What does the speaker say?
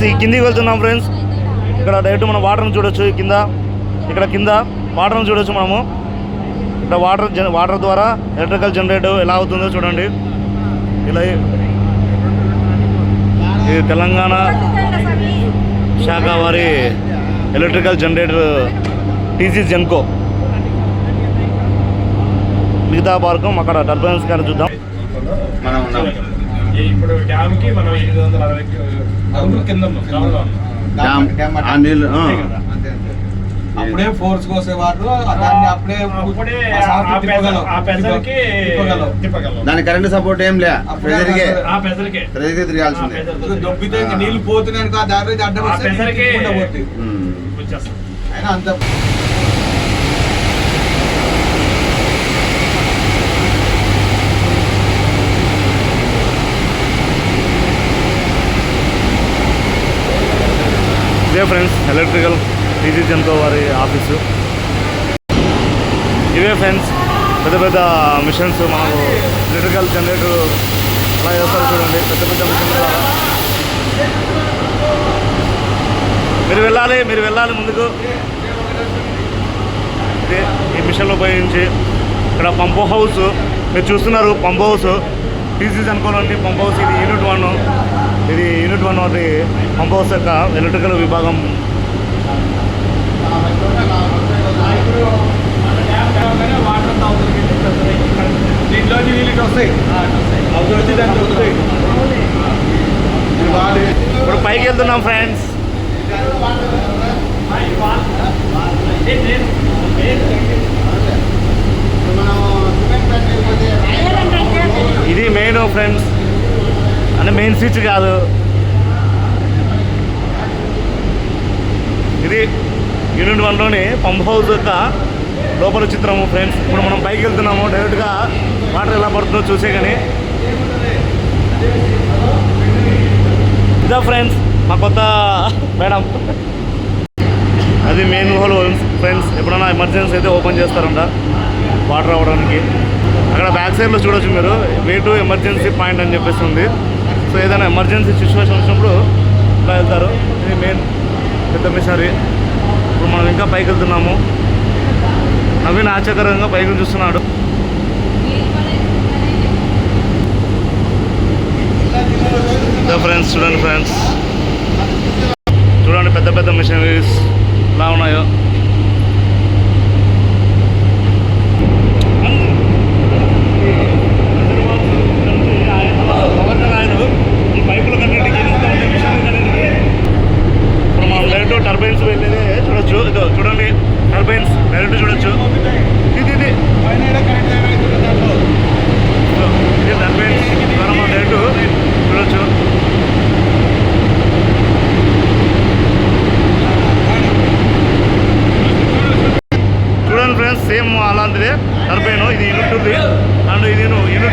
Friends ఈ కిందికి వెళ్తున్నాం ఫ్రెండ్స్. ఇక్కడ డైరెక్ట్ మనం వాటర్ని చూడొచ్చు కింద. ఇక్కడ కింద వాటర్ని చూడొచ్చు మనము. ఇక్కడ వాటర్ వాటర్ ద్వారా ఎలక్ట్రికల్ జనరేటర్ ఎలా అవుతుందో చూడండి. ఇలా ఇది తెలంగాణ శాఖ వారి ఎలక్ట్రికల్ జనరేటర్ టీసీ జెన్కో మిగతా మార్గం అక్కడ టర్బైన్స్ కానీ చూద్దాం. మనం ఇప్పుడు డ్యామ్కి మనం ఎనిమిది వందల అరవై ఆ నీళ్ళు. అప్పుడే ఫోర్స్ కోసేవారు దాన్ని అప్పుడే దాని కరెంట్ సపోర్ట్ ఏం లే. అప్పుడే ప్రెజర్కే. ప్రెజర్కే తిరగాల్సిందే. దొబ్బితే నీళ్ళు పోతున్నాయి ఆ దారి అడ్డం అయినా అంత ఇదే ఫ్రెండ్స్ ఎలక్ట్రికల్ టీసీ జంతో వారి ఆఫీసు. ఇవే ఫ్రెండ్స్ పెద్ద పెద్ద మిషన్స్ మనకు ఎలక్ట్రికల్ జనరేటర్ అలా చేస్తారు చూడండి. పెద్ద పెద్ద మిషన్ మీరు వెళ్ళాలి మీరు వెళ్ళాలి ముందుకు. ఇదే ఈ మిషన్లు ఉపయోగించి ఇక్కడ పంపు హౌస్ మీరు చూస్తున్నారు పంప్ హౌస్. టీసీ అనుకోనండి పంప్ హౌస్ ఇది యూనిట్ వన్. ఇది యూనిట్ వన్ అది పంప్ హౌస్ యొక్క ఎలక్ట్రికల్ విభాగం. దీంట్లోంచి నీళ్ళు వస్తాయి? వచ్చి వస్తాయి. ఇప్పుడు పైకి వెళ్తున్నాం ఫ్రెండ్స్ ఇది మెయిన్ ఫ్రెండ్స్ మెయిన్ స్విచ్ కాదు. ఇది యూనిట్ వన్లోని పంప్ హౌస్ యొక్క లోపల చిత్రము ఫ్రెండ్స్. ఇప్పుడు మనం పైకి వెళ్తున్నాము. డైరెక్ట్గా వాటర్ ఎలా పడుతుందో చూసే కానీ. ఇదా ఫ్రెండ్స్ మా కొత్త మేడం. అది మెయిన్ హోల్ ఫ్రెండ్స్. ఎప్పుడైనా ఎమర్జెన్సీ అయితే ఓపెన్ చేస్తారంట వాటర్ అవ్వడానికి అక్కడ బ్యాక్ సైడ్లో చూడొచ్చు మీరు. వే టు ఎమర్జెన్సీ పాయింట్ అని చెప్పేసి ఉంది. సో ఏదైనా ఎమర్జెన్సీ సిచ్యువేషన్ వచ్చినప్పుడు ఇలా వెళ్తారు. ఇది మెయిన్ పెద్ద మిషనరీ. ఇప్పుడు మనం ఇంకా పైకి వెళ్తున్నాము. నవీన్ ఆశ్చర్యకరంగా పైకి చూస్తున్నాడు. ఫ్రెండ్స్ చూడండి ఫ్రెండ్స్ చూడండి పెద్ద పెద్ద మిషనరీస్ ఎలా ఉన్నాయో. టర్బైన్స్ డైరెక్ట్ చూడొచ్చు. ఇది ఇది. ఇది టర్బైన్స్ ద్వారా డైరెక్ట్ చూడొచ్చు. చూడండి ఫ్రెండ్స్ సేమ్ అలాంటిదే టర్బైన్. ఇది ఇనుటుంది అండ్ ఇది